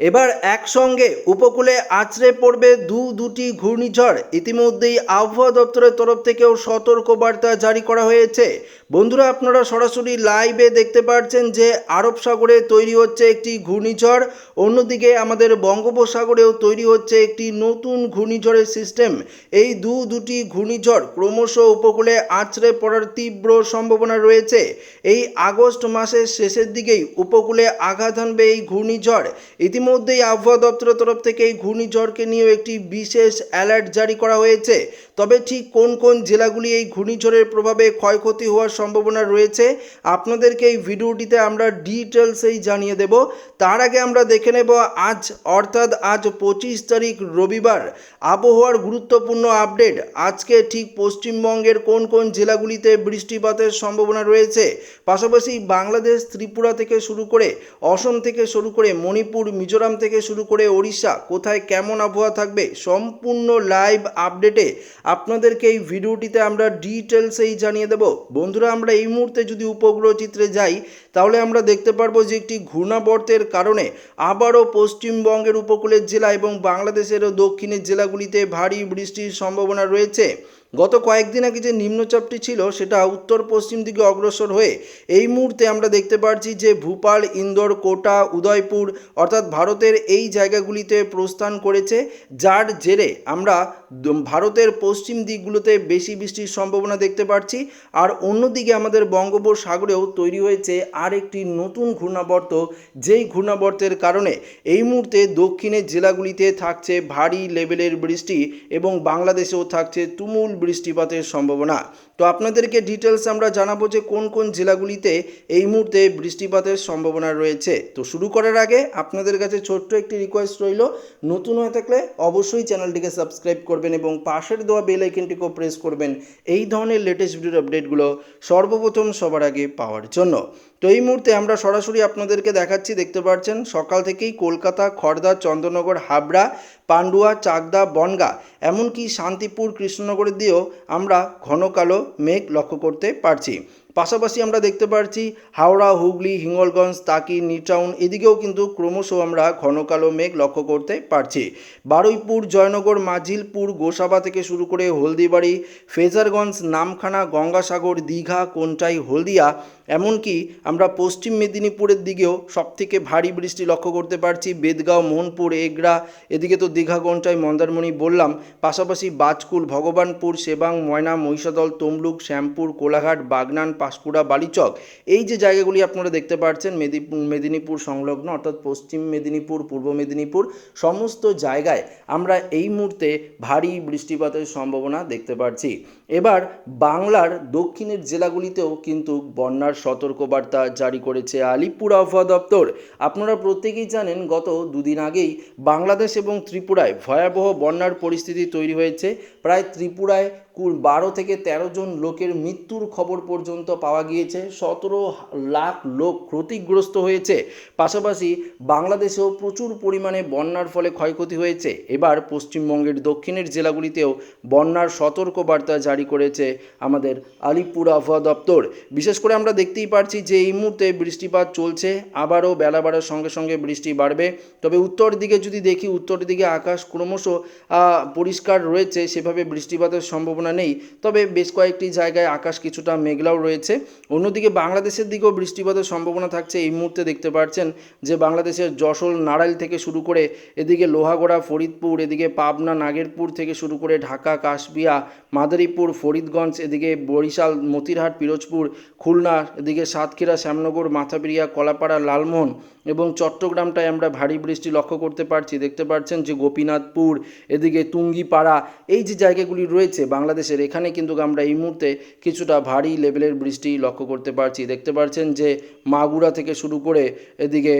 এবার একসঙ্গে উপকূলে আছড়ে পড়বে দু দুটি ঘূর্ণিঝড়। ইতিমধ্যেই আবহাওয়া দপ্তরের তরফ থেকেও সতর্ক বার্তা জারি করা হয়েছে। বন্ধুরা, আপনারা সরাসরি লাইভে দেখতে পাচ্ছেন যে আরব সাগরে তৈরি হচ্ছে একটি ঘূর্ণিঝড়। অন্যদিকে আমাদের বঙ্গোপসাগরেও তৈরি হচ্ছে একটি নতুন ঘূর্ণিঝড়ের সিস্টেম। এই দু দুটি ঘূর্ণিঝড় ক্রমশ উপকূলে আছড়ে পড়ার তীব্র সম্ভাবনা রয়েছে। এই আগস্ট মাসের শেষের দিকেই উপকূলে আঘাত হানবে এই ঘূর্ণিঝড়। ইতিমধ্যেই আবহাওয়া দপ্তরের তরফ থেকে এই ঘূর্ণিঝড়কে নিয়েও একটি বিশেষ অ্যালার্ট জারি করা হয়েছে। তবে ঠিক কোন কোন জেলাগুলি এই ঘূর্ণিঝড়ের প্রভাবে ক্ষয়ক্ষতি হওয়ার সম্ভাবনা রয়েছে, আপনাদেরকে এই ভিডিওটিতে আমরা ডিটেলসেই জানিয়ে দেব। তার আগে আমরা দেখে নেব আজ, অর্থাৎ আজ পঁচিশ তারিখ রবিবার, আবহাওয়ার গুরুত্বপূর্ণ আপডেট। আজকে ঠিক পশ্চিমবঙ্গের কোন কোন জেলাগুলিতে বৃষ্টিপাতের সম্ভাবনা রয়েছে, পাশাপাশি বাংলাদেশ, ত্রিপুরা থেকে শুরু করে অসম থেকে শুরু করে মণিপুর, মিজোরাম থেকে শুরু করে ওড়িশা, কোথায় কেমন আবহাওয়া থাকবে, সম্পূর্ণ লাইভ আপডেটে আপনাদেরকে এই ভিডিওটিতে আমরা ডিটেলসেই জানিয়ে দেব। বন্ধুরা, আমরা এই মুহূর্তে যদি উপগ্রহ চিত্রে যাই, তাহলে আমরা দেখতে পারব যে একটি ঘূর্ণাবর্তের কারণে আবারও পশ্চিমবঙ্গের উপকূলের জেলা এবং বাংলাদেশেরও দক্ষিণের জেলাগুলিতে ভারী বৃষ্টির সম্ভাবনা রয়েছে। গত কয়েকদিন আগে যে নিম্নচাপটি ছিল, সেটা উত্তর পশ্চিম দিকে অগ্রসর হয়ে এই মুহূর্তে আমরা দেখতে পাচ্ছি যে ভূপাল, ইন্দোর, কোটা, উদয়পুর অর্থাৎ ভারতের এই জায়গাগুলিতে প্রস্থান করেছে, যার জেরে আমরা ভারতের পশ্চিম দিকগুলোতে বেশি বৃষ্টির সম্ভাবনা দেখতে পাচ্ছি আর অন্যদিকে আমাদের বঙ্গোপসাগরেও তৈরি হয়েছে আর একটি নতুন ঘূর্ণাবর্ত, যেই ঘূর্ণাবর্তের কারণে এই মুহূর্তে দক্ষিণের জেলাগুলিতে থাকছে ভারী লেভেলের বৃষ্টি এবং বাংলাদেশেও থাকছে তুমুল বৃষ্টিপাতের সম্ভাবনা। তো আপনাদেরকে ডিটেলস আমরা জানাব যে কোন কোন জেলাগুলিতে এই মুহূর্তে বৃষ্টিপাতের সম্ভাবনা রয়েছে। তো শুরু করার আগে আপনাদের কাছে ছোট্ট একটি রিকোয়েস্ট রইল। নতুন হয়ে থাকলে অবশ্যই চ্যানেলটিকে সাবস্ক্রাইব করবেন এবং পাশের দেওয়া বেল আইকনটিকেও প্রেস করবেন। এই ধরনের লেটেস্ট ভিডিওর আপডেটগুলো সর্বপ্রথম সবার আগে পাওয়ার জন্য। তো এই মুহূর্তে আমরা সরাসরি আপনাদেরকে দেখাচ্ছি, দেখতে পাচ্ছেন সকাল থেকেই কলকাতা খড়দা চন্দ্রনগর, হাবড়া, পান্ডুয়া, চাকদা, বনগা, এমনকি শান্তিপুর, কৃষ্ণনগরের দিয়েও আমরা ঘন কালো মেঘ লক্ষ্য করতে পারছি। পাশাপাশি আমরা দেখতে পারছি হাওড়া, হুগলি, হিঙ্গলগঞ্জ তাকি নিটাউন, এদিকেও কিন্তু ক্রমশ আমরা ঘন কালো মেঘ লক্ষ্য করতে পারছি। বারুইপুর, জয়নগর, মাঝিলপুর, গোসাবা থেকে শুরু করে হলদিবাড়ি, ফেজারগঞ্জ, নামখানা, গঙ্গাসাগর, দীঘা, কোনটাই হলদিয়া, এমনকি আমরা পশ্চিম মেদিনীপুরের দিকেও সবথেকে ভারী বৃষ্টি লক্ষ্য করতে পারছি। বেদগাঁও, মোহনপুর এগরা এদিকে তো দীঘা, কোনটাই মন্দারমণি বললাম। পাশাপাশি বাজকুল, ভগবানপুর, সেবাং, ময়না, মহিষাদল, তমলুক, শ্যামপুর, কোলাঘাট, বাগনান পাঁশকুড়া বালিচক। এই যে জায়গাগুলি আপনারা দেখতে পাচ্ছেন মেদিনীপুর মেদিনীপুর সংলগ্ন, অর্থাৎ পশ্চিম মেদিনীপুর, পূর্ব মেদিনীপুর, সমস্ত জায়গায় আমরা এই মুহূর্তে ভারী বৃষ্টিপাতের সম্ভাবনা দেখতে পাচ্ছি এবার বাংলার দক্ষিণের জেলাগুলিতেও কিন্তু বন্যার সতর্কবার্তা জারি করেছে আলিপুর আবহাওয়া দপ্তর। আপনারা প্রত্যেকেই জানেন, গত দুদিন আগেই বাংলাদেশ এবং ত্রিপুরায় ভয়াবহ বন্যার পরিস্থিতি তৈরি হয়েছে। প্রায় ত্রিপুরায় বারো থেকে তেরো জন লোকের মৃত্যুর খবর পর্যন্ত পাওয়া গিয়েছে। সতেরো লাখ লোক ক্ষতিগ্রস্ত হয়েছে। পাশাপাশি বাংলাদেশেও প্রচুর পরিমাণে বন্যার ফলে ক্ষয়ক্ষতি হয়েছে। এবার পশ্চিমবঙ্গের দক্ষিণের জেলাগুলিতেও বন্যার সতর্ক বার্তা জারি করেছে আমাদের আলিপুর আবহাওয়া দপ্তর। বিশেষ করে আমরা দেখতেই পারছি যে এই মুহূর্তে বৃষ্টিপাত চলছে। আবারও বেলা বাড়ার সঙ্গে সঙ্গে বৃষ্টি বাড়বে। তবে উত্তর দিকে যদি দেখি, উত্তর দিকে আকাশ ক্রমশ পরিষ্কার রয়েছে। সেভাবে বৃষ্টিপাতের সম্ভাবনা নেই। তবে বেশ কয়েকটি জায়গায় আকাশ কিছুটা মেঘলাও রয়েছে। অন্যদিকে বাংলাদেশের দিকেও বৃষ্টিপাতের সম্ভাবনা থাকছে। এই মুহূর্তে দেখতে পাচ্ছেন যে বাংলাদেশের যশোর নাড়াইল থেকে শুরু করে এদিকে লোহাগড়া, ফরিদপুর, এদিকে পাবনা, নাগেরপুর থেকে শুরু করে ঢাকা কাশবিয়া মাদারীপুর, ফরিদগঞ্জ, এদিকে বরিশাল, মতিরহাট, পিরোজপুর, খুলনা, এদিকে সাতক্ষীরা, শ্যামনগর মাথাপিরিয়া কলাপাড়া, লালমোহন এবং চট্টগ্রামটায় আমরা ভারী বৃষ্টি লক্ষ্য করতে পারছি। দেখতে পাচ্ছেন যে গোপীনাথপুর, এদিকে তুঙ্গিপাড়া, এই যে জায়গাগুলি রয়েছে বাংলাদেশের, এখানে কিন্তু আমরা এই মুহূর্তে কিছুটা ভারী লেভেলের বৃষ্টি লক্ষ্য করতে পারছি। দেখতে পাচ্ছেন যে মাগুরা থেকে শুরু করে এদিকে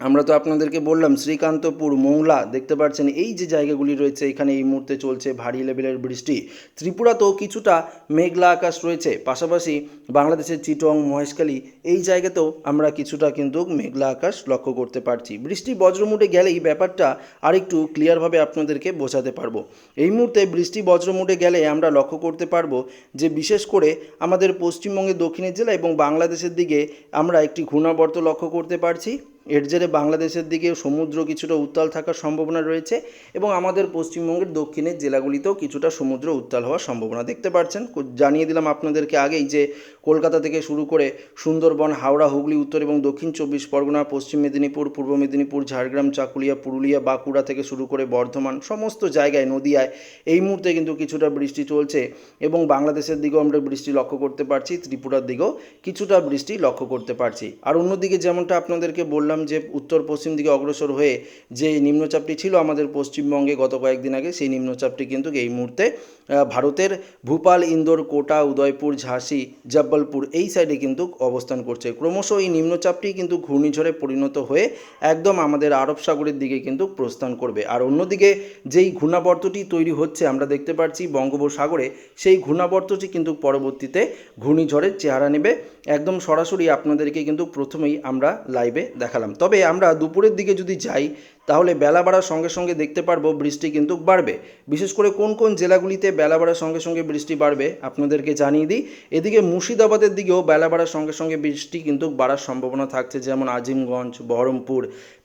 আমরা তো আপনাদেরকে বললাম, শ্রীকান্তপুর, মোংলা, দেখতে পাচ্ছেন এই যে জায়গাগুলি রয়েছে, এখানে এই মুহূর্তে চলছে ভারী লেভেলের বৃষ্টি। ত্রিপুরাতেও কিছুটা মেঘলা আকাশ রয়েছে, পাশাপাশি বাংলাদেশের চিটং, মহেশখালী, এই জায়গাতেও আমরা কিছুটা কিন্তু মেঘলা আকাশ লক্ষ্য করতে পারছি। বৃষ্টি বজ্রমুটে গেলেই ব্যাপারটা আরেকটু ক্লিয়ারভাবে আপনাদেরকে বোঝাতে পারব। এই মুহূর্তে বৃষ্টি বজ্রমুটে গেলে আমরা লক্ষ্য করতে পারব যে, বিশেষ করে আমাদের পশ্চিমবঙ্গের দক্ষিণের জেলা এবং বাংলাদেশের দিকে আমরা একটি ঘূর্ণাবর্ত লক্ষ্য করতে পারছি। এর জেরে বাংলাদেশের দিকে সমুদ্র কিছুটা উত্তাল থাকার সম্ভাবনা রয়েছে এবং আমাদের পশ্চিমবঙ্গের দক্ষিণের জেলাগুলিতেও কিছুটা সমুদ্র উত্তাল হওয়ার সম্ভাবনা। দেখতে পাচ্ছেন জানিয়ে দিলাম আপনাদেরকে আগেই যে কলকাতা থেকে শুরু করে সুন্দরবন, হাওড়া, হুগলি, উত্তর এবং দক্ষিণ চব্বিশ পরগনা, পশ্চিম মেদিনীপুর, পূর্ব মেদিনীপুর, ঝাড়গ্রাম, চাকুলিয়া, পুরুলিয়া, বাঁকুড়া থেকে শুরু করে বর্ধমান সমস্ত জায়গায়, নদিয়ায় এই মুহূর্তে কিন্তু কিছুটা বৃষ্টি চলছে এবং বাংলাদেশের দিকেও আমরা বৃষ্টি লক্ষ্য করতে পারছি, ত্রিপুরার দিকেও কিছুটা বৃষ্টি লক্ষ্য করতে পারছি। আর অন্যদিকে যেমনটা আপনাদেরকে বললাম যে উত্তর পশ্চিম দিকে অগ্রসর হয়ে যে নিম্নচাপটি ছিল আমাদের পশ্চিমবঙ্গে গত কয়েকদিন আগে, সেই নিম্নচাপটি কিন্তু এই মুহূর্তে ভারতের ভূপাল, ইন্দোর, কোটা, উদয়পুর, ঝাঁসি, জব্বলপুর এই সাইডে কিন্তু অবস্থান করছে। ক্রমশ এই নিম্নচাপটি কিন্তু ঘূর্ণিঝড়ে পরিণত হয়ে একদম আমাদের আরব সাগরের দিকে কিন্তু প্রস্থান করবে। আর অন্যদিকে যেই ঘূর্ণাবর্তটি তৈরি হচ্ছে, আমরা দেখতে পাচ্ছি বঙ্গোপসাগরে, সেই ঘূর্ণাবর্তটি কিন্তু পরবর্তীতে ঘূর্ণিঝড়ের চেহারা নেবে। একদম সরাসরি আপনাদেরকে কিন্তু প্রথমেই আমরা লাইভে দেখালাম। তবে আমরা দুপুরের দিকে যদি যাই, তাহলে বেলা বাড়ার সঙ্গে সঙ্গে দেখতে পারব বৃষ্টি কিন্তু বাড়বে। বিশেষ করে কোন কোন জেলাগুলিতে বেলা বাড়ার সঙ্গে সঙ্গে বৃষ্টি বাড়বে আপনাদেরকে জানিয়ে দিই। এদিকে মুর্শিদাবাদের দিকেও বেলা বাড়ার সঙ্গে সঙ্গে বৃষ্টি কিন্তু বাড়ার সম্ভাবনা থাকছে, যেমন আজিমগঞ্জ, বহরমপুর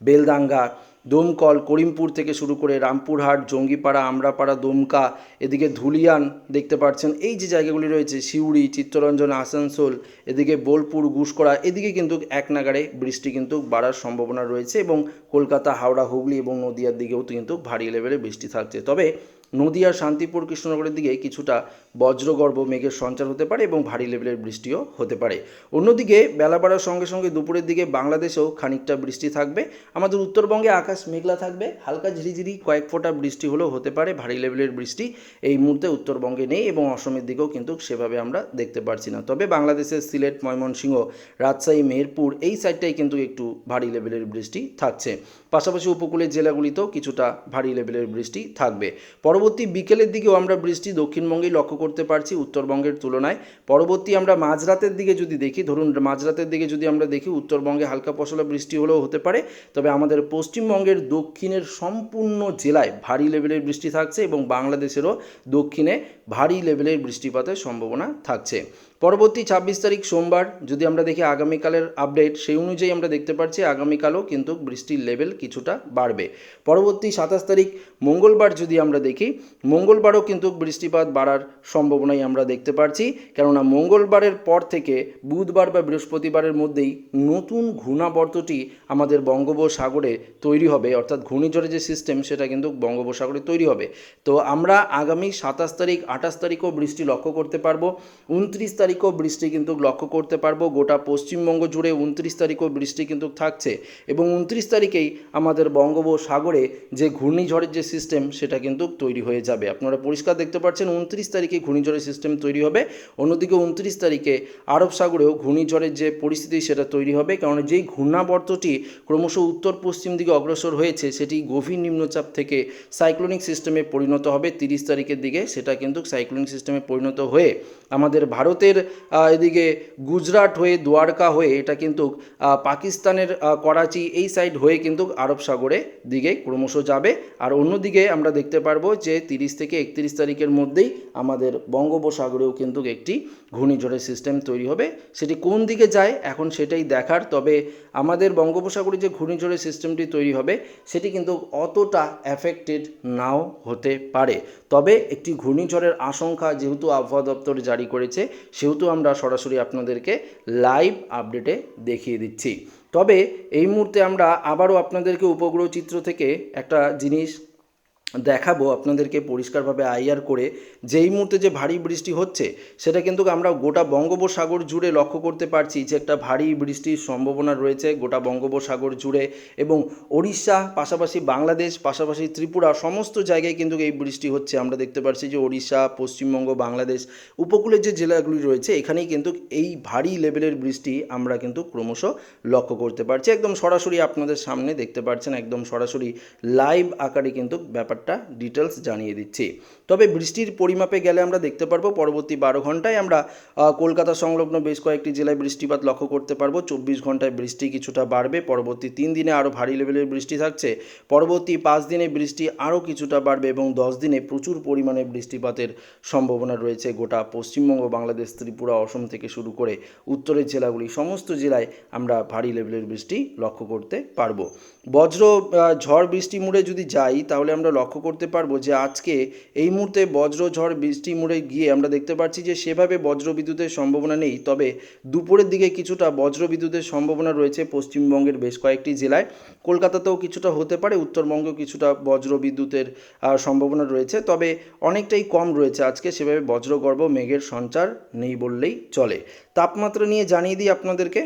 বেলদাঙ্গা দমকল, করিমপুর থেকে শুরু করে রামপুরহাট, জঙ্গিপাড়া, আমরাপাড়া, দমকা, এদিকে ধুলিয়ান দেখতে পাচ্ছেন। এই যে জায়গাগুলি রয়েছে, সিউড়ি, চিত্তরঞ্জন, আসানসোল, এদিকে বোলপুর গুসকরা এদিকে কিন্তু এক নাগারে বৃষ্টি কিন্তু বাড়ার সম্ভাবনা রয়েছে এবং কলকাতা, হাওড়া, হুগলি এবং নদিয়ার দিকেও কিন্তু ভারী লেভেলে বৃষ্টি থাকছে। তবে নদিয়ার শান্তিপুর, কৃষ্ণনগরের দিকে কিছুটা বজ্রগর্ভ মেঘের সঞ্চার হতে পারে এবং ভারী লেভেলের বৃষ্টিও হতে পারে। অন্যদিকে বেলা বাড়ার সঙ্গে সঙ্গে দুপুরের দিকে বাংলাদেশেও খানিকটা বৃষ্টি থাকবে। আমাদের উত্তরবঙ্গে আকাশ মেঘলা থাকবে। হালকা ঝিরিঝিরি কয়েক ফোঁটা বৃষ্টি হলেও হতে পারে। ভারী লেভেলের বৃষ্টি এই মুহূর্তে উত্তরবঙ্গে নেই এবং অসমের দিকেও কিন্তু সেভাবে আমরা দেখতে পারছি না। তবে বাংলাদেশের সিলেট, ময়মনসিংহ, রাজশাহী, মেহেরপুর এই সাইডটাই কিন্তু একটু ভারী লেভেলের বৃষ্টি থাকছে। পাশাপাশি উপকূলের জেলাগুলিতেও কিছুটা ভারী লেভেলের বৃষ্টি থাকবে। পরবর্তী বিকেলের দিকেও আমরা বৃষ্টি দক্ষিণবঙ্গেই লক্ষ্য করতে পারছি, উত্তরবঙ্গের তুলনায়। পরবর্তী আমরা মাঝরাতের দিকে যদি দেখি, ধরুন মাঝরাতের দিকে যদি আমরা দেখি, উত্তরবঙ্গে হালকা পশলা বৃষ্টি হলেও হতে পারে, তবে আমাদের পশ্চিমবঙ্গের দক্ষিণের সম্পূর্ণ জেলায় ভারী লেভেলের বৃষ্টি থাকছে এবং বাংলাদেশেরও দক্ষিণে ভারী লেভেলের বৃষ্টিপাতের সম্ভাবনা থাকছে। পরবর্তী ছাব্বিশ তারিখ সোমবার, যদি আমরা দেখি আগামীকালের আপডেট সেই অনুযায়ী আমরা দেখতে পাচ্ছি আগামীকালও কিন্তু বৃষ্টির লেভেল কিছুটা বাড়বে। পরবর্তী সাতাশ তারিখ মঙ্গলবার যদি আমরা দেখি, মঙ্গলবারও কিন্তু বৃষ্টিপাত বাড়ার সম্ভাবনাই আমরা দেখতে পাচ্ছি কেননা মঙ্গলবারের পর থেকে বুধবার বা বৃহস্পতিবারের মধ্যেই নতুন ঘূর্ণাবর্তটি আমাদের বঙ্গোপসাগরে তৈরি হবে। অর্থাৎ ঘূর্ণিঝড়ের যে সিস্টেম সেটা কিন্তু বঙ্গোপসাগরে তৈরি হবে। তো আমরা আগামী সাতাশ তারিখ আঠাশ তারিখও বৃষ্টি লক্ষ্য করতে পারব, উনত্রিশ তারিখও বৃষ্টি কিন্তু লক্ষ্য করতে পারব, গোটা পশ্চিমবঙ্গ জুড়ে উনত্রিশ তারিখও বৃষ্টি কিন্তু থাকছে এবং উনত্রিশ তারিখেই আমাদের বঙ্গোপসাগরে যে ঘূর্ণিঝড়ের যে সিস্টেম সেটা কিন্তু তৈরি হয়ে যাবে। আপনারা পরিষ্কার দেখতে পাচ্ছেন উনত্রিশ তারিখে ঘূর্ণিঝড়ের সিস্টেম তৈরি হবে, অন্যদিকে উনত্রিশ তারিখে আরব সাগরেও ঘূর্ণিঝড়ের যে পরিস্থিতি সেটা তৈরি হবে কারণ যেই ঘূর্ণাবর্তটি ক্রমশ উত্তর পশ্চিম দিকে অগ্রসর হয়েছে, সেটি গভীর নিম্নচাপ থেকে সাইক্লোনিক সিস্টেমে পরিণত হবে, তিরিশ তারিখের দিকে সেটা কিন্তু সাইক্লোনিক সিস্টেমে পরিণত হয়ে আমাদের ভারতের এদিকে গুজরাট হয়ে, দ্বারকা হয়ে, এটা কিন্তু পাকিস্তানের করাচি এই সাইড হয়ে কিন্তু আরব সাগরে দিকে ক্রমশ যাবে। আর অন্যদিকে আমরা দেখতে পারব যে তিরিশ থেকে একত্রিশ তারিখের মধ্যেই আমাদের বঙ্গোপসাগরেও কিন্তু একটি ঘূর্ণিঝড়ের সিস্টেম তৈরি হবে। সেটি কোন দিকে যায় এখন সেটাই দেখার, তবে আমাদের বঙ্গোপসাগরে যে ঘূর্ণিঝড়ের সিস্টেমটি তৈরি হবে, সেটি কিন্তু অতটা অ্যাফেক্টেড নাও হতে পারে। তবে একটি ঘূর্ণিঝড়ের আশঙ্কা যেহেতু আবহাওয়া দপ্তর জারি করেছে, সেহেতু আমরা সরাসরি আপনাদেরকে লাইভ আপডেটে দেখিয়ে দিচ্ছি। তবে এই মুহূর্তে আমরা আবারও আপনাদেরকে উপগ্রহ চিত্র থেকে একটা জিনিস দেখাবো, আপনাদেরকে পরিষ্কারভাবে আইআর করে, যেই মুহূর্তে যে ভারী বৃষ্টি হচ্ছে, সেটা কিন্তু আমরা গোটা বঙ্গোপসাগর জুড়ে লক্ষ্য করতে পারছি যে একটা ভারী বৃষ্টির সম্ভাবনা রয়েছে গোটা বঙ্গোপসাগর জুড়ে এবং ওড়িশা, পাশাপাশি বাংলাদেশ, পাশাপাশি ত্রিপুরা, সমস্ত জায়গায় কিন্তু এই বৃষ্টি হচ্ছে। আমরা দেখতে পাচ্ছি যে ওড়িশা, পশ্চিমবঙ্গ, বাংলাদেশ উপকূলের যে জেলাগুলি রয়েছে, এখানেই কিন্তু এই ভারী লেভেলের বৃষ্টি আমরা কিন্তু ক্রমশ লক্ষ্য করতে পারছি। একদম সরাসরি আপনাদের সামনে দেখতে পাচ্ছেন একদম সরাসরি লাইভ আকারে কিন্তু ব্যাপার ব্যাপারটা ডিটেলস জানিয়ে দিচ্ছি। তবে বৃষ্টির পরিমাপে গেলে আমরা দেখতে পারব, পরবর্তী বারো ঘন্টায় আমরা কলকাতা সংলগ্ন বেশ কয়েকটি জেলায় বৃষ্টিপাত লক্ষ্য করতে পারব। চব্বিশ ঘন্টায় বৃষ্টি কিছুটা বাড়বে, পরবর্তী তিন দিনে আরও ভারী লেভেলের বৃষ্টি থাকছে। পরবর্তী পাঁচ দিনে বৃষ্টি আরও কিছুটা বাড়বে এবং দশ দিনে প্রচুর পরিমাণে বৃষ্টিপাতের সম্ভাবনা রয়েছে গোটা পশ্চিমবঙ্গ, বাংলাদেশ, ত্রিপুরা, অসম থেকে শুরু করে উত্তরের জেলাগুলি। সমস্ত জেলায় আমরা ভারী লেভেলের বৃষ্টি লক্ষ্য করতে পারব। বজ্র ঝড় বৃষ্টি মুড়ে যদি যাই, তাহলে আমরা লক্ষ্য করতে পারব যে আজকে এই মুহূর্তে বজ্র ঝড় বৃষ্টি মুড়ে গিয়ে আমরা দেখতে পাচ্ছি যে সেভাবে বজ্র বিদ্যুতের সম্ভাবনা নেই। তবে দুপুরের দিকে কিছুটা বজ্র বিদ্যুতের সম্ভাবনা রয়েছে পশ্চিমবঙ্গের বেশ কয়েকটি জেলায়। কলকাতাতেও কিছুটা হতে পারে, উত্তরবঙ্গেও কিছুটা বজ্র বিদ্যুতের সম্ভাবনা রয়েছে। তবে অনেকটাই কম রয়েছে আজকে, সেভাবে বজ্রগর্ভ মেঘের সঞ্চার নেই বললেই চলে। তাপমাত্রা নিয়ে জানিয়ে দিই আপনাদেরকে।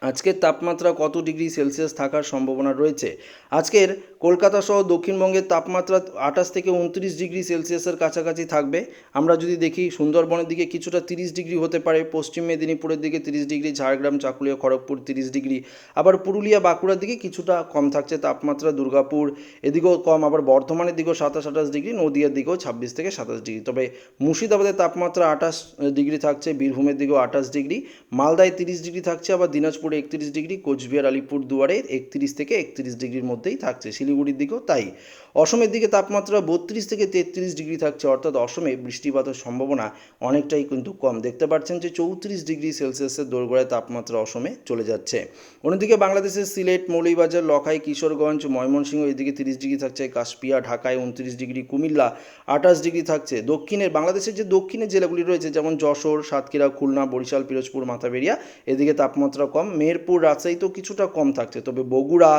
আজকের তাপমাত্রা কত ডিগ্রি সেলসিয়াস থাকার সম্ভাবনা রয়েছে? আজকের কলকাতা সহ দক্ষিণবঙ্গের তাপমাত্রা আঠাশ থেকে উনত্রিশ ডিগ্রি সেলসিয়াসের কাছাকাছি থাকবে। আমরা যদি দেখি সুন্দরবনের দিকে কিছুটা তিরিশ ডিগ্রি হতে পারে, পশ্চিম মেদিনীপুরের দিকে তিরিশ ডিগ্রি, ঝাড়গ্রাম, চাকুলিয়া, খড়গপুর তিরিশ ডিগ্রি। আবার পুরুলিয়া, বাঁকুড়ার দিকে কিছুটা কম থাকছে তাপমাত্রা, দুর্গাপুর এদিকেও কম, আবার বর্ধমানের দিকেও সাতাশ, আঠাশ ডিগ্রি, নদিয়ার দিকেও ছাব্বিশ থেকে সাতাশ ডিগ্রি। তবে মুর্শিদাবাদের তাপমাত্রা আঠাশ ডিগ্রি থাকছে, বীরভূমের দিকেও আঠাশ ডিগ্রি, মালদায় তিরিশ ডিগ্রি থাকছে, আবার দিনাজপুরে একত্রিশ ডিগ্রি, কোচবিহার আলিপুর দুয়ারে একত্রিশ থেকে একত্রিশ ডিগ্রির মধ্যেই থাকছে। শিলিগুড়ির দিকেও তাই। অসমের দিকে তাপমাত্রা বত্রিশ থেকে তেত্রিশ ডিগ্রি থাকছে, অর্থাৎ অসমে বৃষ্টিপাতের সম্ভাবনা অনেকটাই কিন্তু কম। দেখতে পাচ্ছেন যে চৌত্রিশ ডিগ্রি সেলসিয়াসের দোরগোড়ায় তাপমাত্রা অসমে চলে যাচ্ছে। অন্যদিকে বাংলাদেশের সিলেট, মৌলভীবাজার, লখাই, কিশোরগঞ্জ, ময়মনসিংহ এদিকে তিরিশ ডিগ্রি থাকছে, কাশপিয়া, ঢাকায় উনত্রিশ ডিগ্রি, কুমিল্লা আঠাশ ডিগ্রি থাকছে। দক্ষিণের বাংলাদেশের যে দক্ষিণের জেলাগুলি রয়েছে, যেমন যশোর, সাতক্ষীরা, খুলনা, বরিশাল, পিরোজপুর, মাথাবেরিয়া, এদিকে তাপমাত্রা কম। মেহেরপুর, রাজশাহীতেও কিছুটা কম থাকছে, তবে বগুড়া,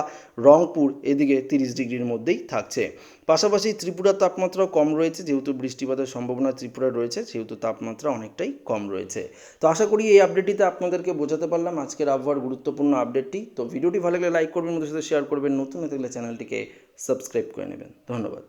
রংপুর এদিকে তিরিশ ডিগ্রির মধ্যেই থাকছে। পাশাপাশি ত্রিপুরার তাপমাত্রাও কম রয়েছে, যেহেতু বৃষ্টিপাতের সম্ভাবনা ত্রিপুরা রয়েছে, সেহেতু তাপমাত্রা অনেকটাই কম রয়েছে। তো আশা করি এই আপডেটটিতে আপনাদেরকে বোঝাতে পারলাম। আজকের আবহাওয়ার গুরুত্বপূর্ণ আপডেটটি তো ভিডিওটি ভালো লাগলে লাইক করবেন ওদের সাথে শেয়ার করবেন। নতুন হয়ে থাকলে চ্যানেলটিকে সাবস্ক্রাইব করে নেবেন। ধন্যবাদ।